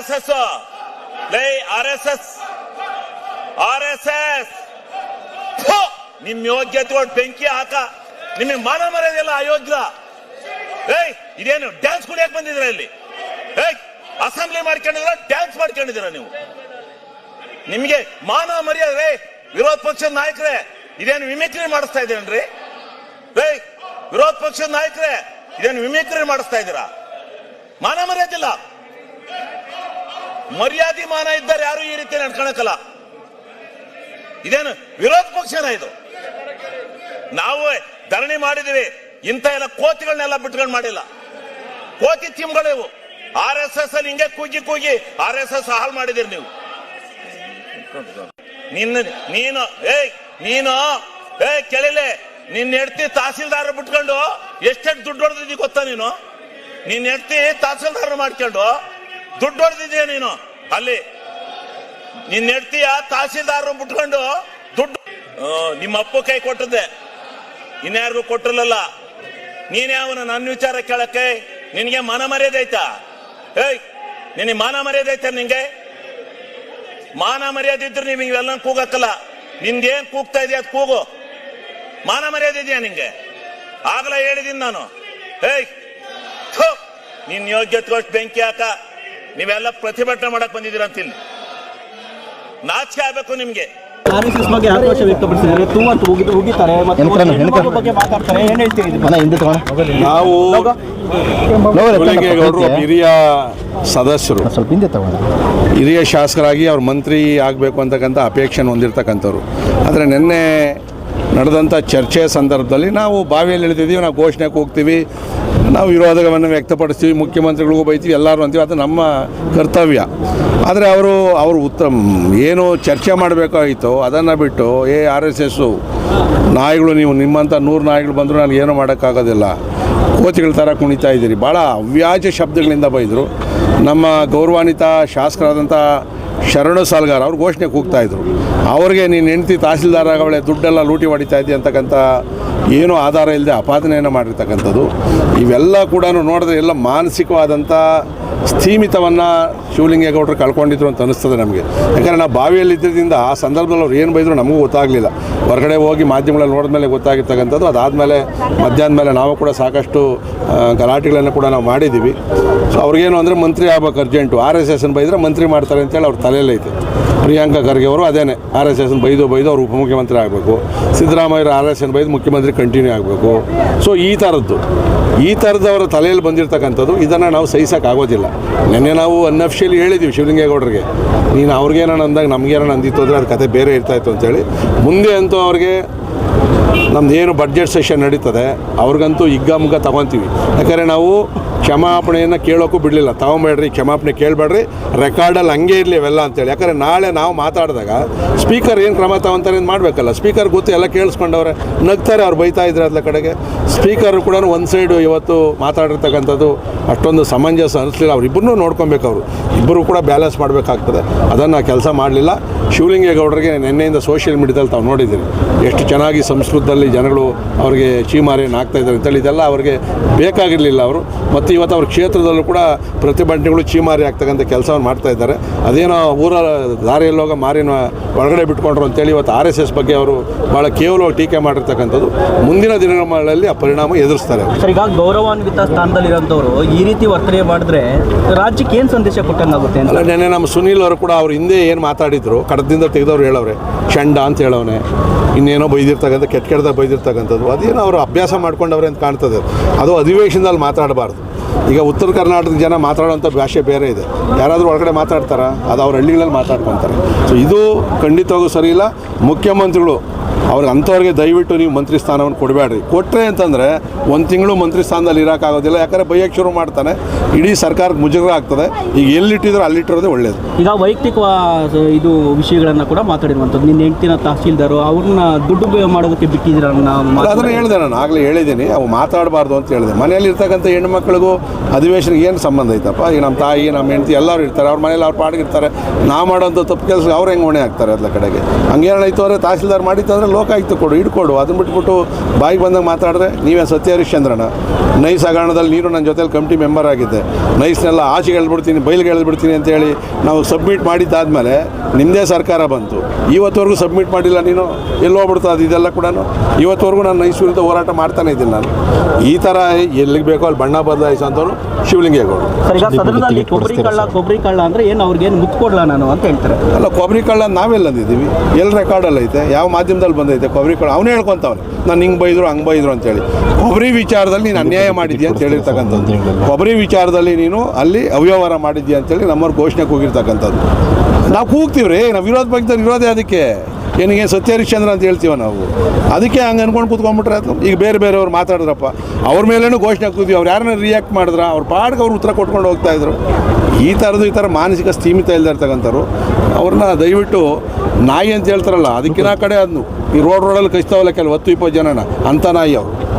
S ಲೈ R S S R S S ನಿಮ್ ಯೋಗ್ಯತೆಗಳು ಬೆಂಕಿ ಹಾಕ. ನಿಮಗೆ ಮಾನ ಮರ್ಯಾದೆಲ್ಲ ಅಯೋಗ್ಯ. ಏಯ್, ಇದೇನು ಡ್ಯಾನ್ಸ್ ಕುಡಿಯಕ್ ಬಂದಿದ್ರ ಇಲ್ಲಿ? ಏಯ್ ಅಸೆಂಬ್ಲಿ ಮಾಡ್ಕೊಂಡಿದ್ರ ಡ್ಯಾನ್ಸ್ ಮಾಡ್ಕೊಂಡಿದ್ದೀರ ನೀವು? ನಿಮ್ಗೆ ಮಾನ ಮರ್ಯಾದೆ ವಿರೋಧ ಪಕ್ಷದ ನಾಯಕರೇ, ಇದೇನು ವಿಮಿಕ್ರಿ ಮಾಡಿಸ್ತಾ ಇದೇನ್ರಿ ಏಯ್, ವಿರೋಧ ಪಕ್ಷದ ನಾಯಕರೇ, ಇದೇನು ವಿಮಿಕ್ರಿ ಮಾಡಿಸ್ತಾ ಇದ್ದೀರಾ? ಮಾನ ಮರ್ಯಾದಿಲ್ಲ ಮರ್ಯಾದೆ ಮಾನ ಇದ್ದಾರೆ ಯಾರು ಈ ರೀತಿ ನಡ್ಕೊಳಕಲ್ಲ. ಇದೇನು ವಿರೋಧ ಪಕ್ಷನ ಇದು? ನಾವು ಧರಣಿ ಮಾಡಿದೀವಿ ಇಂಥ ಎಲ್ಲ ಕೋತಿಗಳನ್ನೆಲ್ಲ ಬಿಟ್ಕೊಂಡು ಮಾಡಿಲ್ಲ. ಕೋತಿ ತಿಮ್ಗಳಿವು ಆರ್ ಎಸ್ ಎಸ್ ಅಲ್ಲಿ ಹಿಂಗೆ ಕೂಗಿ ಕೂಗಿ ಆರ್ ಎಸ್ ಎಸ್ ಹಾಳು ಮಾಡಿದಿರಿ ನೀವು. ನಿನ್ನ, ನೀನು, ಏಯ್, ನೀನು ಏ ಕೆಳಲೆ, ನಿನ್ನ ಹೆಡ್ತಿ ತಹಸೀಲ್ದಾರ ಬಿಟ್ಕೊಂಡು ಎಷ್ಟೆಷ್ಟು ದುಡ್ಡು ಹೊಡೆದಿದ್ದೀವಿ ಗೊತ್ತಾ ನೀನು? ನಿನ್ನ ಹೆಡ್ತಿ ತಹಸೀಲ್ದಾರ ಮಾಡ್ಕೊಂಡು ದುಡ್ಡು ಹೊಡೆದಿದ್ಯಾ ನೀನು? ಅಲ್ಲಿ. ನಿನ್ನ ಹೆಡ್ತಿಯ ತಹಸೀಲ್ದಾರ್ ಬಿಟ್ಕೊಂಡು ದುಡ್ಡು ನಿಮ್ಮ ಅಪ್ಪ ಕೈ ಕೊಟ್ಟದ್ದೆ. ಇನ್ಯಾರಿಗೂ ಕೊಟ್ಟಿರಲಿಲ್ಲ. ನೀನೇ ಅವನ ನನ್ನ ವಿಚಾರ ಕೇಳಕ್ಕೆ ನಿನಗೆ ಮಾನ ಮರ್ಯಾದೆ ಐತಾ? ಏಯ್ ನಿನಗೆ ಮಾನ ಮರ್ಯಾದೆ ಐತಾ ನಿಂಗೆ ಮಾನ ಮರ್ಯಾದೆ ಇದ್ರೆ ನೀವು ಇವೆಲ್ಲ ಕೂಗಕ್ಕಲ್ಲ. ನಿಂದೇನ್ ಕೂಗ್ತಾ ಇದೆಯಾ ಅದು ಕೂಗು. ಮಾನ ಮರ್ಯಾದೆ ಇದೆಯಾ ನಿಂಗೆ? ಆಗಲೇ ಹೇಳಿದೀನಿ ನಾನು. ಏಯ್ ಥು, ನಿನ್ ಯೋಗ್ಯತೆಗೋಷ್ಟು ಬೆಂಕಿ ಹಾಕ. ನೀವೆಲ್ಲ ಪ್ರತಿಭಟನೆ ಮಾಡಕ್ ಬಂದಿದ್ದೀರ ಅಂತಿಲ್ಲಿ? ನಾಚಿಕೆ ಆಗ್ಬೇಕು ನಿಮ್ಗೆ. ಆರ್ಎಸ್ಎಸ್ ಎಸ್ ಎಸ್ ಬಗ್ಗೆ ಆಕ್ರೋಶ ವ್ಯಕ್ತಪಡಿಸಿದ್ದಾರೆ. ತುಂಬಾ ಹೋಗಿದ್ದು ಉಗಿ ಮತ್ತೆ ಬಗ್ಗೆ ಮಾತಾಡ್ತಾರೆ. ಏನ್ ಹೇಳ್ತೀರಿ ನಾವು ಹಿರಿಯ ಸದಸ್ಯರು. ಸ್ವಲ್ಪ ಹಿಂದೆ ತಗೋಣ. ಹಿರಿಯ ಶಾಸಕರಾಗಿ ಅವ್ರ ಮಂತ್ರಿ ಆಗಬೇಕು ಅಂತಕ್ಕಂಥ ಅಪೇಕ್ಷೆ ಹೊಂದಿರತಕ್ಕಂಥವ್ರು ಆದರೆ ನಿನ್ನೆ ನಡೆದಂಥ ಚರ್ಚೆಯ ಸಂದರ್ಭದಲ್ಲಿ ನಾವು ಬಾವಿಯಲ್ಲಿ ಇಳಿದಿದ್ದೀವಿ, ನಾವು ಘೋಷಣೆಗೆ ಹೋಗ್ತೀವಿ, ನಾವು ವಿರೋಧವನ್ನು ವ್ಯಕ್ತಪಡಿಸ್ತೀವಿ, ಮುಖ್ಯಮಂತ್ರಿಗಳಿಗೂ ಬೈತೀವಿ, ಎಲ್ಲರೂ ಅಂತೀವಿ, ಅದು ನಮ್ಮ ಕರ್ತವ್ಯ. ಆದರೆ ಅವರು ಅವರು ಉತ್ತಮ, ಏನು ಚರ್ಚೆ ಮಾಡಬೇಕಾಗಿತ್ತು ಅದನ್ನು ಬಿಟ್ಟು, ಏ, ಆರ್ ಎಸ್ ಎಸ್ಸು, ನಾಯಿಗಳು ನೀವು ನಿಮ್ಮಂಥ ನೂರು ನಾಯಿಗಳು ಬಂದರೂ ನನಗೆ ಏನೂ ಮಾಡೋಕ್ಕಾಗೋದಿಲ್ಲ, ಕೋತಿಗಳ ಥರ ಕುಣಿತಾ ಇದ್ದೀರಿ, ಭಾಳ ಅವ್ಯಾಜ ಶಬ್ದಗಳಿಂದ ಬೈದರು. ನಮ್ಮ ಗೌರವಾನ್ವಿತ ಶಾಸಕರಾದಂಥ ಶರಣು ಸಾಲ್ಗಾರ್ ಅವ್ರು ಘೋಷಣೆ ಕೂಗ್ತಾ ಇದ್ರು. ಅವ್ರಿಗೆ ನೀನು ಹೆಂಡತಿ ತಹಸೀಲ್ದಾರ್ ಆಗವಳೆ, ದುಡ್ಡೆಲ್ಲ ಲೂಟಿ ಹೊಡಿತಾ ಇದ್ದಿ ಅಂತಕ್ಕಂಥ ಏನೂ ಆಧಾರ ಇಲ್ಲದೆ ಅಪಾದನೆಯನ್ನು ಮಾಡಿರ್ತಕ್ಕಂಥದ್ದು. ಇವೆಲ್ಲ ಕೂಡ ನೋಡಿದ್ರೆ ಎಲ್ಲ ಮಾನಸಿಕವಾದಂಥ ಸ್ಥೀಮಿತವನ್ನು ಶಿವಲಿಂಗೇಗೌಡರು ಕಳ್ಕೊಂಡಿದ್ರು ಅಂತ ಅನಿಸ್ತದೆ ನಮಗೆ. ಯಾಕಂದರೆ ನಾವು ಬಾವಿಯಲ್ಲಿ ಇದ್ದಿದ್ದರಿಂದ ಆ ಸಂದರ್ಭದಲ್ಲಿ ಅವ್ರು ಏನು ಬೈದ್ರು ನಮಗೂ ಗೊತ್ತಾಗಲಿಲ್ಲ. ಹೊರಗಡೆ ಹೋಗಿ ಮಾಧ್ಯಮಗಳಲ್ಲಿ ನೋಡಿದ್ಮೇಲೆ ಗೊತ್ತಾಗಿರ್ತಕ್ಕಂಥದ್ದು. ಅದಾದಮೇಲೆ ಮಧ್ಯಾಹ್ನ ಮೇಲೆ ನಾವು ಕೂಡ ಸಾಕಷ್ಟು ಗಲಾಟೆಗಳನ್ನು ಕೂಡ ನಾವು ಮಾಡಿದ್ದೀವಿ. ಸೊ ಅವ್ರಿಗೇನು ಅಂದರೆ ಮಂತ್ರಿ ಆಗ್ಬೇಕು ಅರ್ಜೆಂಟು. ಆರ್ ಎಸ್ ಎಸ್ನ ಬೈದರೆ ಮಂತ್ರಿ ಮಾಡ್ತಾರೆ ಅಂತೇಳಿ ಅವ್ರ ತಲೆಯಲ್ಲೈತೆ ಪ್ರಿಯಾಂಕಾ ಖರ್ಗೆ ಅವರು ಅದೇನೆ. ಆರ್ ಎಸ್ ಎಸ್ ಬೈದು ಬೈದು ಅವರು ಉಪಮುಖ್ಯಮಂತ್ರಿ ಆಗಬೇಕು. ಸಿದ್ದರಾಮಯ್ಯ ಆರ್ ಎಸ್ ಎನ್ ಬೈದು ಮುಖ್ಯಮಂತ್ರಿ ಕಂಟಿನ್ಯೂ ಆಗಬೇಕು. ಸೊ ಈ ಥರದ್ದು, ಈ ಥರದವರ ತಲೆಯಲ್ಲಿ ಬಂದಿರತಕ್ಕಂಥದ್ದು, ಇದನ್ನು ನಾವು ಸಹಿಸೋಕ್ಕಾಗೋದಿಲ್ಲ. ನಿನ್ನೆ ನಾವು ಅನ್ಅಫಿಷಿಯಲಿ ಹೇಳಿದ್ದೀವಿ ಶಿವಲಿಂಗೇಗೌಡರಿಗೆ. ನೀನು ಅವ್ರಿಗೇನೋ ಅಂದಾಗ ನಮಗೇನೋ ಅಂದಿತ್ತು ಅಂದರೆ ಅದು ಕತೆ ಬೇರೆ ಇರ್ತಾಯಿತ್ತು ಅಂತೇಳಿ. ಮುಂದೆ ಅಂತೂ ಅವ್ರಿಗೆ ನಮ್ದು ಏನು ಬಡ್ಜೆಟ್ ಸೆಷನ್ ನಡೀತದೆ, ಅವ್ರಿಗಂತೂ ಹಿಗ್ಗಾಮುಗ್ಗ ತಗೊತೀವಿ. ಯಾಕಂದರೆ ನಾವು ಕ್ಷಮಾಪಣೆಯನ್ನು ಕೇಳೋಕ್ಕೂ ಬಿಡಲಿಲ್ಲ. ತಗೊಂಬೇಡ್ರಿ ಕ್ಷಮಾಪಣೆ ಕೇಳಬೇಡ್ರಿ. ರೆಕಾರ್ಡಲ್ಲಿ ಹಂಗೆ ಇರಲಿ ಇವೆಲ್ಲ ಅಂತೇಳಿ. ಯಾಕಂದರೆ ನಾಳೆ ನಾವು ಮಾತಾಡಿದಾಗ ಸ್ಪೀಕರ್ ಏನು ಕ್ರಮ ತಗೊಂತಾರೆ ಏನು ಮಾಡಬೇಕಲ್ಲ. ಸ್ಪೀಕರ್ ಗೊತ್ತು ಎಲ್ಲ ಕೇಳಿಸ್ಕೊಂಡವ್ರೆ. ನಗ್ತಾರೆ, ಅವ್ರು ಬೈತಾ ಇದ್ರೆ ಅದ್ರ ಕಡೆಗೆ. ಸ್ಪೀಕರ್ ಕೂಡ ಒಂದು ಸೈಡು ಇವತ್ತು ಮಾತಾಡಿರ್ತಕ್ಕಂಥದ್ದು ಅಷ್ಟೊಂದು ಸಮಂಜಸ ಅನಿಸ್ಲಿಲ್ಲ. ಅವ್ರಿಬ್ಬರನ್ನೂ ನೋಡ್ಕೊಬೇಕು ಅವರು. ಇಬ್ಬರು ಕೂಡ ಬ್ಯಾಲೆನ್ಸ್ ಮಾಡಬೇಕಾಗ್ತದೆ. ಅದನ್ನು ಕೆಲಸ ಮಾಡಲಿಲ್ಲ. ಶಿವಲಿಂಗೇಗೌಡರಿಗೆ ನಿನ್ನೆಯಿಂದ ಸೋಷಿಯಲ್ ಮೀಡಿಯಾದಲ್ಲಿ ತಾವು ನೋಡಿದ್ದೀರಿ. ಎಷ್ಟು ಚೆನ್ನಾಗಿ ಸಂಸ್ಕೃತದಲ್ಲಿ ಜನಗಳು ಅವರಿಗೆ ಚೀಮಾರಿಯನ್ನು ಆಗ್ತಾಯಿದ್ದಾರೆ ಅಂತೇಳಿ. ಇದೆಲ್ಲ ಅವರಿಗೆ ಬೇಕಾಗಿರಲಿಲ್ಲ ಅವರು. ಮತ್ತು ಇವತ್ತು ಅವ್ರ ಕ್ಷೇತ್ರದಲ್ಲೂ ಕೂಡ ಪ್ರತಿಭಟನೆಗಳು ಚೀಮಾರಿ ಆಗ್ತಕ್ಕಂಥ ಕೆಲಸವನ್ನು ಮಾಡ್ತಾ ಇದ್ದಾರೆ. ಅದೇನೋ ಊರ ದಾರಿಯಲ್ಲಿ ಹೋಗೋ ಮಾರಿನ ಒಳಗಡೆ ಬಿಟ್ಕೊಂಡ್ರು ಅಂತೇಳಿ ಇವತ್ತು ಆರ್ ಎಸ್ ಎಸ್ ಬಗ್ಗೆ ಅವರು ಭಾಳ ಕೇವಲ ಟೀಕೆ ಮಾಡಿರ್ತಕ್ಕಂಥದ್ದು. ಮುಂದಿನ ದಿನಗಳಲ್ಲಿ ಆ ಪರಿಣಾಮ ಎದುರಿಸ್ತಾರೆ. ಸರ್ ಈಗ ಗೌರವಾನ್ವಿತ ಸ್ಥಾನದಲ್ಲಿರೋಂಥವ್ರು ಈ ರೀತಿ ವರ್ತನೆ ಮಾಡಿದ್ರೆ ರಾಜ್ಯಕ್ಕೆ ಏನು ಸಂದೇಶ ಕೊಟ್ಟಂಗಾಗುತ್ತೆ ಅಲ್ಲ ನೆನೆ ನಮ್ಮ ಸುನೀಲ್ ಅವರು ಕೂಡ ಅವ್ರು ಹಿಂದೆ ಏನು ಮಾತಾಡಿದ್ರು ಕಡದಿಂದ ತೆಗೆದವ್ರು ಹೇಳವ್ರೆ ಚಂಡ ಅಂತ ಹೇಳವನೆ. ಇನ್ನೇನೋ ಬೈದಿರ್ತಕ್ಕಂಥ ಕೆಟ್ಟ ಕೆಟ್ಟದಾಗ ಬೈದಿರ್ತಕ್ಕಂಥದ್ದು. ಅದೇನೋ ಅವರು ಅಭ್ಯಾಸ ಮಾಡ್ಕೊಂಡವ್ರೆ ಅಂತ ಕಾಣ್ತದೆ. ಅದು ಅಧಿವೇಶನದಲ್ಲಿ ಮಾತಾಡಬಾರ್ದು. ಈಗ ಉತ್ತರ ಕರ್ನಾಟಕದ ಜನ ಮಾತಾಡೋಂಥ ಭಾಷೆ ಬೇರೆ ಇದೆ. ಯಾರಾದರೂ ಒಳಗಡೆ ಮಾತಾಡ್ತಾರ? ಅದು ಅವ್ರ ಹಳ್ಳಿಗಳಲ್ಲಿ ಮಾತಾಡ್ಕೊತಾರೆ. ಸೊ ಇದು ಖಂಡಿತವಾಗೂ ಸರಿ ಇಲ್ಲ. ಮುಖ್ಯಮಂತ್ರಿಗಳು ಅವ್ರಿಗೆ ಅಂಥವ್ರಿಗೆ ದಯವಿಟ್ಟು ನೀವು ಮಂತ್ರಿ ಸ್ಥಾನವನ್ನು ಕೊಡಬೇಡ್ರಿ. ಕೊಟ್ಟರೆ ಅಂತಂದರೆ ಒಂದು ತಿಂಗಳು ಮಂತ್ರಿ ಸ್ಥಾನದಲ್ಲಿ ಇರೋಕ್ಕಾಗೋದಿಲ್ಲ ಯಾಕಂದರೆ ಬೈಯಕ್ಕೆ ಶುರು ಮಾಡ್ತಾನೆ. ಇಡೀ ಸರ್ಕಾರಕ್ಕೆ ಮುಜುಗರ ಆಗ್ತದೆ. ಈಗ ಎಲ್ಲಿಟ್ಟಿದ್ರು ಅಲ್ಲಿಟ್ಟಿರೋದೇ ಒಳ್ಳೇದು. ಈಗ ವೈಯಕ್ತಿಕ ಇದು ವಿಷಯಗಳನ್ನು ಕೂಡ ಮಾತಾಡಿರುವಂಥದ್ದು. ನಿನ್ನ ಹೆಂಡ್ತಿನ ತಹಸೀಲ್ದಾರು ಅವ್ರನ್ನ ದುಡ್ಡು ಮಾಡೋದಕ್ಕೆ ಬಿಟ್ಟಿದ್ದೀರ. ಅದನ್ನು ಹೇಳಿದೆ ನಾನು. ಆಗಲೇ ಹೇಳಿದ್ದೀನಿ. ಅವು ಮಾತಾಡಬಾರ್ದು ಅಂತ ಹೇಳಿದೆ. ಮನೆಯಲ್ಲಿ ಇರ್ತಕ್ಕಂಥ ಹೆಣ್ಮಕ್ಳಿಗೂ ಅಧಿವೇಶನಕ್ಕೆ ಏನು ಸಂಬಂಧ ಐತಪ್ಪ? ಈಗ ನಮ್ಮ ತಾಯಿ ನಮ್ಮ ಹೆಂಡತಿ ಎಲ್ಲರೂ ಇರ್ತಾರೆ. ಅವ್ರ ಮನೇಲಿ ಅವ್ರು ಪಾಡಿಗೆ ಇರ್ತಾರೆ. ನಾವು ಮಾಡೋಂಥ ತಪ್ಪು ಕೆಲಸ ಅವ್ರು ಹೆಂಗೆ ಹೊಣೆ ಆಗ್ತಾರೆ ಅದ್ರ ಕಡೆಗೆ? ಹಂಗೇನಾಯ್ತು ಅಂದರೆ ತಹಸೀಲ್ದಾರ್ ಮಾಡಿತ್ತು ಅಂದರೆ ಲೋಕಾಯುಕ್ತ ಕೊಡು ಇಟ್ಕೊಡು ಅದನ್ನ ಬಿಟ್ಬಿಟ್ಟು ಬಾಯಿಗೆ ಬಂದಾಗ ಮಾತಾಡಿದ್ರೆ ನೀವೇ ಸತ್ಯ ಹರಿಶ್ಚಂದ್ರನ? ನೈಸ್ ಹಗರಣದಲ್ಲಿ ನೀರು ನನ್ನ ಜೊತೆಲಿ ಕಮಿಟಿ ಮೆಂಬರ್ ಆಗಿದ್ದೆ. ನೈಸ್ನೆಲ್ಲ ಆಚೆಗೆ ಹೇಳ್ಬಿಡ್ತೀನಿ ಬಯಲಿಗೆ ಹೇಳ್ಬಿಡ್ತೀನಿ ಅಂತೇಳಿ ನಾವು ಸಬ್ಮಿಟ್ ಮಾಡಿದ್ದಾದಮೇಲೆ ನಿಮ್ಮದೇ ಸರ್ಕಾರ ಬಂತು. ಇವತ್ತವರೆಗೂ ಸಬ್ಮಿಟ್ ಮಾಡಿಲ್ಲ ನೀನು? ಎಲ್ಲಿ ಹೋಗ್ಬಿಡ್ತು ಅದು ಇದೆಲ್ಲ ಕೂಡ ಇವತ್ತವರೆಗೂ ನಾನು ನೈಸ್ ವಿರುದ್ಧ ಹೋರಾಟ ಮಾಡ್ತಾನೆ ಇದ್ದೀನಿ ನಾನು. ಈ ಥರ ಎಲ್ಲಿಗೆ ಬೇಕೋ ಅಲ್ಲಿ ಬಣ್ಣ ಬದಲಾಯಿಸೋಂಥವ್ರು ಶಿವಲಿಂಗೇಗೌಡರು. ಸರ್ ಈಗ ಸದನದಲ್ಲಿ ಕೊಬ್ಬರಿ ಕಳ್ಳ ಕೊಬ್ಬರಿ ಕಳ್ಳ ಅಂದ್ರೆ ಏನು? ಅವ್ರಿಗೆ ಏನು ಮುತ್ತು ಕೊಡ್ಲಾ ನಾನು ಅಂತ ಹೇಳ್ತಾರೆ. ಅಲ್ಲ ಕೊಬ್ಬರಿ ಕಳ್ಳ ನಾವೆಲ್ಲ ಅಂದಿದ್ದೀವಿ? ಎಲ್ಲಿ ರೆಕಾರ್ಡಲ್ಲಿ ಐತೆ ಯಾವ ಮಾಧ್ಯಮದಲ್ಲಿ ಬಂದೈತೆ ಕೊಬ್ಬರಿ ಕೊಡ, ಅವನೇ ಹೇಳ್ಕೊಂತವ್ನೆ, ನಾನು ಹಿಂಗೆ ಬೈದ್ರು, ಹಂಗೆ ಬೈದ್ರು ಅಂತೇಳಿ. ಕೊಬ್ಬರಿ ವಿಚಾರದಲ್ಲಿ ನೀನು ಅನ್ಯಾಯ ಮಾಡಿದ್ಯಾ ಅಂತ ಹೇಳಿರ್ತಕ್ಕಂಥದ್ದು. ಕೊಬ್ಬರಿ ವಿಚಾರದಲ್ಲಿ ನೀನು ಅಲ್ಲಿ ಅವ್ಯವಹಾರ ಮಾಡಿದ್ಯಾ ಅಂತೇಳಿ ನಮ್ಮವ್ರು ಘೋಷಣೆ ಕೂಗಿರ್ತಕ್ಕಂಥದ್ದು. ನಾವು ಕೂಗ್ತೀವಿ ರೀ ನಾವು ವಿರೋಧ ಪಕ್ಷದಲ್ಲಿ ಇರೋದೇ ಅದಕ್ಕೆ. ಏನಿಗೆ ಸತ್ಯ ಹರಿಶ್ಚಂದ್ರ ಅಂತ ಹೇಳ್ತೀವ ನಾವು? ಅದಕ್ಕೆ ಹಂಗೆ ಅನ್ಕೊಂಡು ಕೂತ್ಕೊಂಡ್ಬಿಟ್ರೆ ಆಯ್ತು. ಈಗ ಬೇರೆ ಬೇರೆಯವ್ರು ಮಾತಾಡಿದ್ರಪ್ಪ. ಅವ್ರ ಮೇಲೇನು ಘೋಷಣೆ ಹಾಕಿದ್ವಿ ಅವ್ರು ಯಾರನ್ನ ರಿಯಾಕ್ಟ್ ಮಾಡಿದ್ರ, ಅವ್ರ ಪಾಡ್ಗೆ ಅವ್ರು ಉತ್ತರ ಕೊಟ್ಕೊಂಡು ಹೋಗ್ತಾ ಇದ್ರು. ಈ ಥರದ್ದು ಈ ಥರ ಮಾನಸಿಕ ಸ್ಥೀಮಿತ ಇಲ್ಲದೆ ಇರ್ತಕ್ಕಂಥವ್ರು ಅವ್ರನ್ನ ದಯವಿಟ್ಟು ನಾಯಿ ಅಂತ ಹೇಳ್ತಾರಲ್ಲ ಅದಕ್ಕಿನ್ನ ಕಡೆ ಅದನ್ನು ಈ ರೋಡ್ ರೋಡಲ್ಲಿ ಕಚ್ತಾವಲ್ಲ ಕೆಲವು ಹತ್ತು ಇಪ್ಪತ್ತು ಜನನ ಅಂಥ ನಾಯಿ ಅವರು.